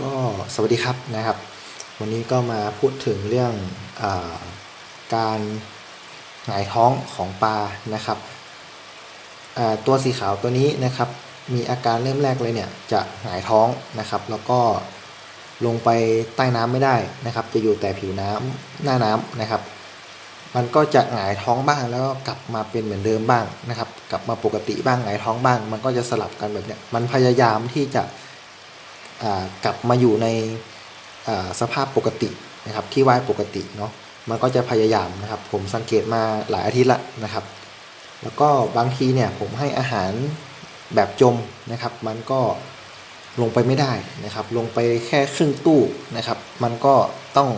ก็สวัสดีครับนะครับ วันนี้ก็มาพูดถึงเรื่องอการหงายท้องของปลานะครับตัวสีขาวตัวนี้นะครับมีอาการเริ่มแรกเลยเนี่ยจะหงายท้องนะครับ แล้วก็ลงไปใต้น้ำไม่ได้นะครับ จะอยู่แต่ผิวน้ำหน้าน้ำนะครับ มันก็จะหงายท้องบ้างแล้วก็กลับมาเป็นเหมือนเดิมบ้างนะครับ กลับมาปกติบ้างหงายท้องบ้าง มันก็จะสลับกันแบบเนี้ยมันพยายามที่จะ กลับมาอยู่ในสภาพปกตินะครับที่ว่ายปกติเนาะมันก็จะพยายามนะครับ ผมสังเกตมาหลายอาทิตย์ละนะครับ แล้วก็บางทีเนี่ยผมให้อาหารแบบจมนะครับ มันก็ลงไปไม่ได้นะครับ ลงไปแค่ครึ่งตู้นะครับ มันก็ต้อง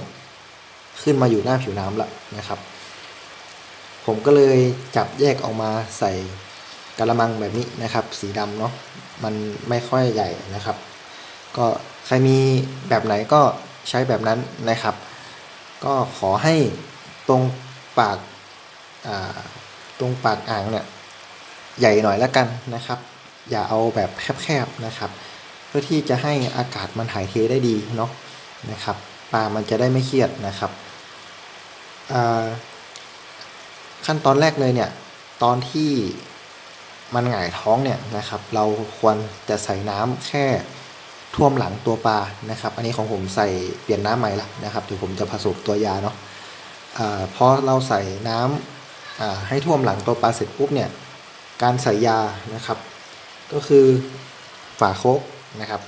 ขึ้นมาอยู่หน้าผิวน้ำละนะครับ ผมก็เลยจับแยกออกมาใส่กระมังแบบนี้นะครับ สีดำเนาะมันไม่ค่อยใหญ่นะครับ ก็ใครมีแบบไหนก็ใช้แบบนั้นนะครับ ก็ขอให้ตรงปากาตรงปากอ่างเนี่ยใหญ่หน่อยแล้วกันนะครับ อย่าเอาแบบแคบๆนะครับ เพื่อที่จะให้อากาศมันถ่ายเทได้ดีเนาะนะครับปลามันจะได้ไม่เครียดนะครับขั้นตอนแรกเลยเนี่ยตอนที่มันหงายท้องเนี่ยนะครับ เราควรจะใส่น้ำแค่ ท่วมหลังตัวปลานะครับ อันนี้ของผมใส่เปลี่ยนน้ำใหม่ละนะครับเดี๋ยวผมจะผสมตัวยาเนาะอาพอเราใส่น้ำอ่าให้ท่วมหลังตัวปลาเสร็จปุ๊บเนี่ยการใส่ยานะครับ ก็คือฝาโคกนะครับ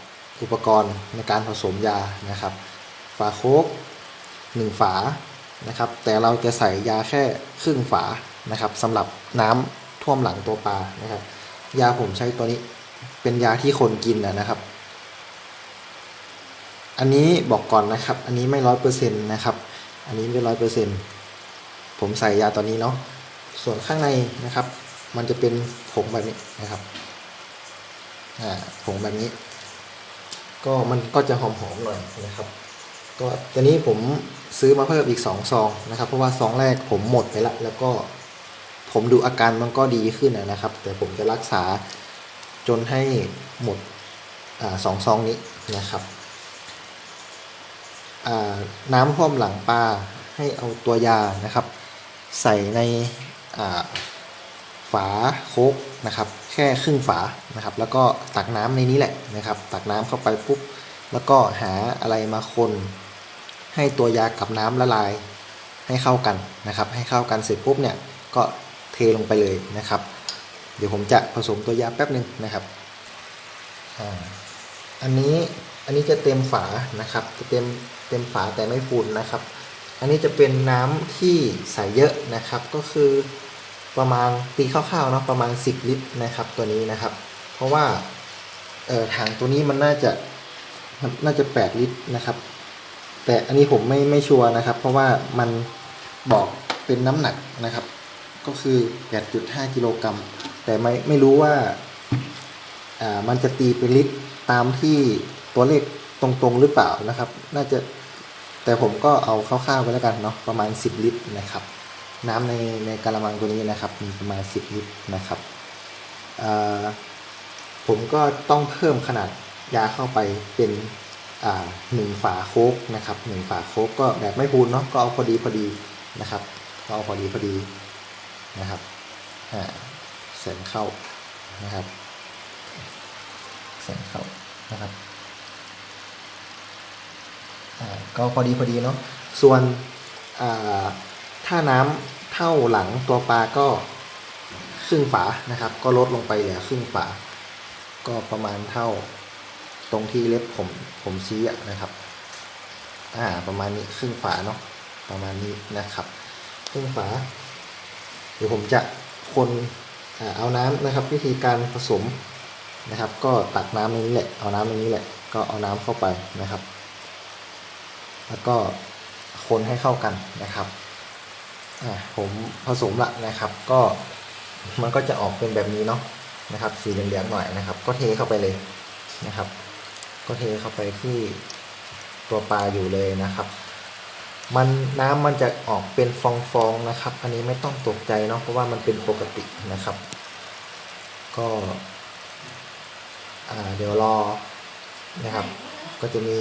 อุปกรณ์ในการผสมยานะครับ ฝาโคกหนึ่งฝานะครับ แต่เราจะใส่ยาแค่ครึ่งฝานะครับสำหรับน้ำท่วมหลังตัวปลานะครับ ยาผมใช้ตัวนี้เป็นยาที่คนกินนะนะครับ อันนี้บอกก่อนนะครับ อันนี้ไม่ร้อยเปอร์เซ็นต์นะครับ อันนี้ไม่ร้อยเปอร์เซ็นต์ผมใส่ยาตัวนี้เนาะ ส่วนข้างในนะครับ มันจะเป็นผงแบบนี้นะครับ อ่า ผงแบบนี้ ก็มันก็จะหอมๆหน่อยนะครับ ก็ตัวนี้ผมซื้อมาเพิ่มอีกสองซองนะครับ เพราะว่าซองแรกผมหมดไปละแล้วก็ผมดูอาการมันก็ดีขึ้นนะครับ แต่ผมจะรักษาจนให้หมดอ่าสองซองนี้นะครับ น้ำท่วมหลังปลาให้เอาตัวยานะครับ ใส่ในฝาโคกนะครับ แค่ครึ่งฝานะครับ แล้วก็ตักน้ำในนี้แหละนะครับ ตักน้ำเข้าไปปุ๊บแล้วก็หาอะไรมาคนให้ตัวยากับน้ำละลาย ให้เข้ากันนะครับ ให้เข้ากันเสร็จปุ๊บเนี่ยก็เทลงไปเลยนะครับ เดี๋ยวผมจะผสมตัวยาแป๊บหนึ่งนะครับออันนี้อันนี้จะเต็มฝานะครับ จะเต็ม เต็มฝาแต่ไม่ฟูนนะครับ อันนี้จะเป็นน้ำที่ใส่เยอะนะครับ ก็คือประมาณตีคร่าวๆเนาะประมาณ 10 ลิตรนะครับ ตัวนี้นะครับ เพราะว่าเออถังตัวนี้มันน่าจะน่าจะ 8 ลิตรนะครับ แต่อันนี้ผมไม่ไม่ชัวร์นะครับ เพราะว่ามันบอกเป็นน้ำหนักนะครับ ก็คือ 8.5 กิโลกรัมแต่ไม่ไม่รู้ว่าอ่ามันจะตีเป็นลิตรตามที่ตัวเลขตรงๆหรือเปล่านะครับ น่าจะ แต่ผมก็เอาคร่าวๆไปแล้วกันเนาะประมาณ 10 ลิตรนะครับ น้ำในในกระมังตัวนี้นะครับมีประมาณ 10 ลิตรนะครับผมก็ต้องเพิ่มขนาดยาเข้าไปเป็นหนึ่งฝาโคกนะครับหนึ่งฝาโคกก็แบบไม่พูนเนาะก็เอาพอดีพอดีนะครับก็เอาพอดีพอดีนะครับอ่าเสร็จเข้านะครับแสงเข้านะครับ ก็พอดีพอดีเนาะส่วนถ้าน้ำเท่าหลังตัวปลาก็ครึ่งฝานะครับ ก็ลดลงไปเหลือครึ่งฝา ก็ประมาณเท่าตรงที่เล็บผมผมชี้นะครับอ่าประมาณนี้ครึ่งฝาเนาะประมาณนี้นะครับ ครึ่งฝา เดี๋ยวผมจะคนเอาน้ำนะครับ วิธีการผสมนะครับ ก็ตักน้ำในนี้แหละเอาน้ำในนี้แหละก็เอาน้ำเข้าไปนะครับ แล้วก็คนให้เข้ากันนะครับผมผสมละนะครับ ก็มันก็จะออกเป็นแบบนี้เนาะนะครับ สีเหลืองๆหน่อยนะครับ ก็เทเข้าไปเลยนะครับ ก็เทเข้าไปที่ตัวปลาอยู่เลยนะครับ มันน้ำมันจะออกเป็นฟองๆนะครับ อันนี้ไม่ต้องตกใจเนาะเพราะว่ามันเป็นปกตินะครับ ก็เดี๋ยวรอนะครับ ก็จะมี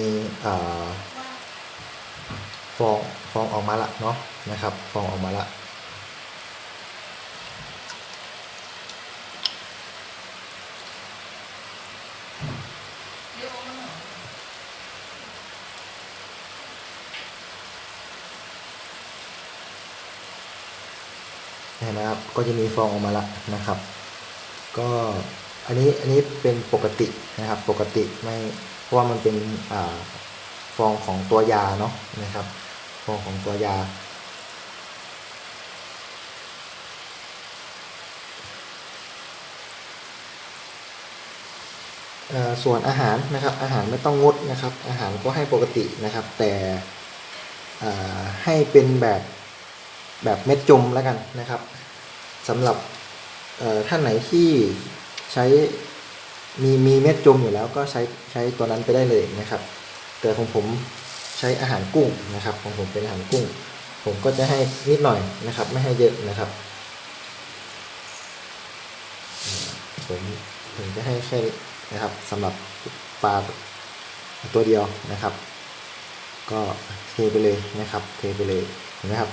อ่าฟองฟองออกมาละเนาะนะครับฟองออกมาละเห็นไหมครับก็จะมีฟองออกมาละนะครับ ก็อันนี้อันนี้เป็นปกตินะครับปกติไม่เพราะว่ามันเป็นอฟองของตัวยาเนาะนะครับ ฟองของตัวยา ส่วนอาหารนะครับ อาหารไม่ต้องงดนะครับ อาหารก็ให้ปกตินะครับ แต่ให้เป็นแบบแบบเม็ดจมแล้วกันนะครับสำหรับท่านไหนที่ใช้มีมีเม็ดจมอยู่แล้วก็ใช้ใช้ตัวนั้นไปได้เลยนะครับ แต่ของผม ใช้อาหารกุ้งนะครับ ของผมเป็นอาหารกุ้ง ผมก็จะให้นิดหน่อยนะครับ ไม่ให้เยอะนะครับ ผมผมจะให้แค่นี้นะครับสำหรับปลาตัวเดียวนะครับ ก็เทไปเลยนะครับเทไปเลยเห็นไหมครับ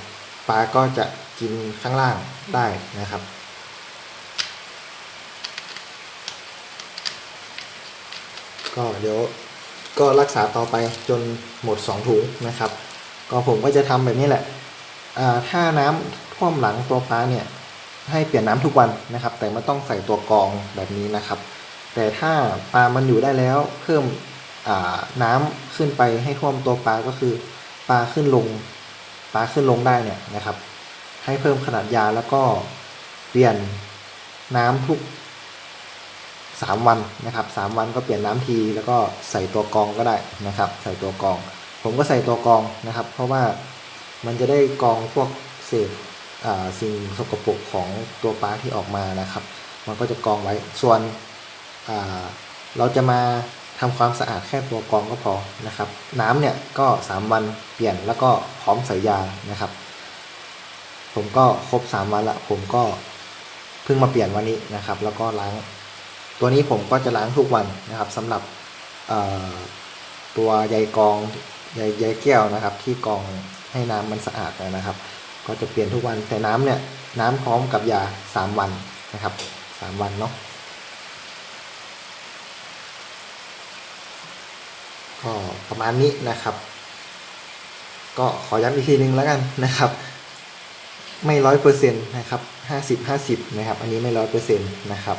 ปลาก็จะกินข้างล่างได้นะครับก็เดี๋ยว ก็รักษาต่อไปจนหมด 2 ถุงนะครับ ก็ผมก็จะทำแบบนี้แหละถ้าน้ำท่วมหลังตัวปลาเนี่ยให้เปลี่ยนน้ำทุกวันนะครับ แต่ไม่ต้องใส่ตัวกรองแบบนี้นะครับ แต่ถ้าปลามันอยู่ได้แล้วเพิ่มน้ำขึ้นไปให้ท่วมตัวปลาก็คือปลาขึ้นลงปลาขึ้นลงได้เนี่ยนะครับ ให้เพิ่มขนาดยาแล้วก็เปลี่ยนน้ำทุก สามวันนะครับสามวันก็เปลี่ยนน้ำทีแล้วก็ใส่ตัวกองก็ได้นะครับ ใส่ตัวกอง ผมก็ใส่ตัวกองนะครับ เพราะว่ามันจะได้กองพวกเศษสิ่งสกปรกของตัวปลาที่ออกมานะครับ มันก็จะกองไว้ส่วนเราจะมาทำความสะอาดแค่ตัวกองก็พอนะครับ น้ำเนี่ยก็ 3 วันเปลี่ยนแล้วก็พร้อมใส่ยานะครับ ผมก็ครบ 3 วันละผมก็เพิ่งมาเปลี่ยนวันนี้นะครับ แล้วก็ล้าง ตัวนี้ผมก็จะล้างทุกวันนะครับสำหรับตัวใยกองใยใยแก้วนะครับ ที่กองให้น้ำมันสะอาดนะครับ ก็จะเปลี่ยนทุกวันแต่น้ำเนี่ยน้ำพร้อมกับยา 3 วันนะครับ 3 วันเนาะก็ประมาณนี้นะครับ ก็ขอย้ำอีกทีนึงแล้วกันนะครับ ไม่ร้อยเปอร์เซ็นต์นะครับห้าสิบห้าสิบนะครับ อันนี้ไม่ร้อยเปอร์เซ็นต์นะครับ